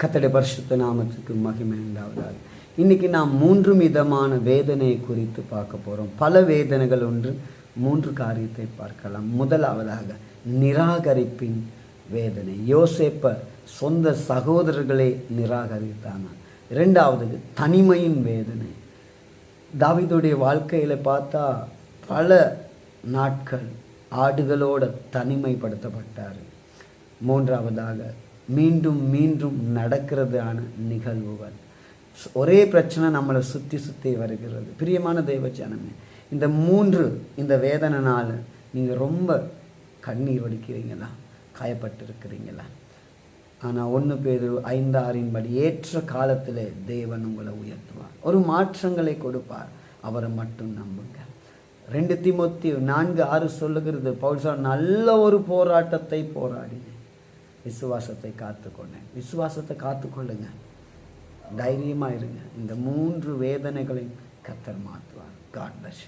கத்தடை பரிசுத்த நாமத்துக்கு மகிமை உண்டாவதாக. இன்னைக்கு நாம் மூன்று விதமான வேதனையை குறித்து பார்க்க போகிறோம் பல வேதனைகள் ஒன்று மூன்று காரியத்தை பார்க்கலாம். முதலாவதாக நிராகரிப்பின் வேதனை. யோசேப்ப சொந்த சகோதரர்களை நிராகரித்தாங்க இரண்டாவது தனிமையின் வேதனை. தாவிதுடைய வாழ்க்கையில் பார்த்தா பல நாட்கள் ஆடுகளோட தனிமைப்படுத்தப்பட்டார். மூன்றாவதாக மீண்டும் மீண்டும் நடக்கிறதான நிகழ்வுகள். ஒரே பிரச்சனை நம்மளை சுற்றி சுற்றி வருகிறது. பிரியமான தெய்வ ஜனமே இந்த மூன்று இந்த வேதனைனால் நீங்கள் ரொம்ப கண்ணீர் வடிக்கிறீங்களா? காயப்பட்டிருக்கிறீங்களா? ஆனால் ஒன்று பேர் ஐந்தாறின் படி ஏற்ற காலத்தில் தேவன் உங்களை உயர்த்துவார். ஒரு மாற்றங்களை கொடுப்பார். அவரை மட்டும் நம்புங்க. ரெண்டு திமுத்தி நான்கு ஆறு சொல்லுகிறது. பவுல்சா நல்ல ஒரு போராட்டத்தை போராடி விசுவாசத்தை காத்துக்கொண்டேன். விசுவாசத்தை காத்துக்கொள்ளுங்க. தைரியமாக இருங்க. இந்த மூன்று வேதனைகளையும் கத்தர் மாற்றுவார். God bless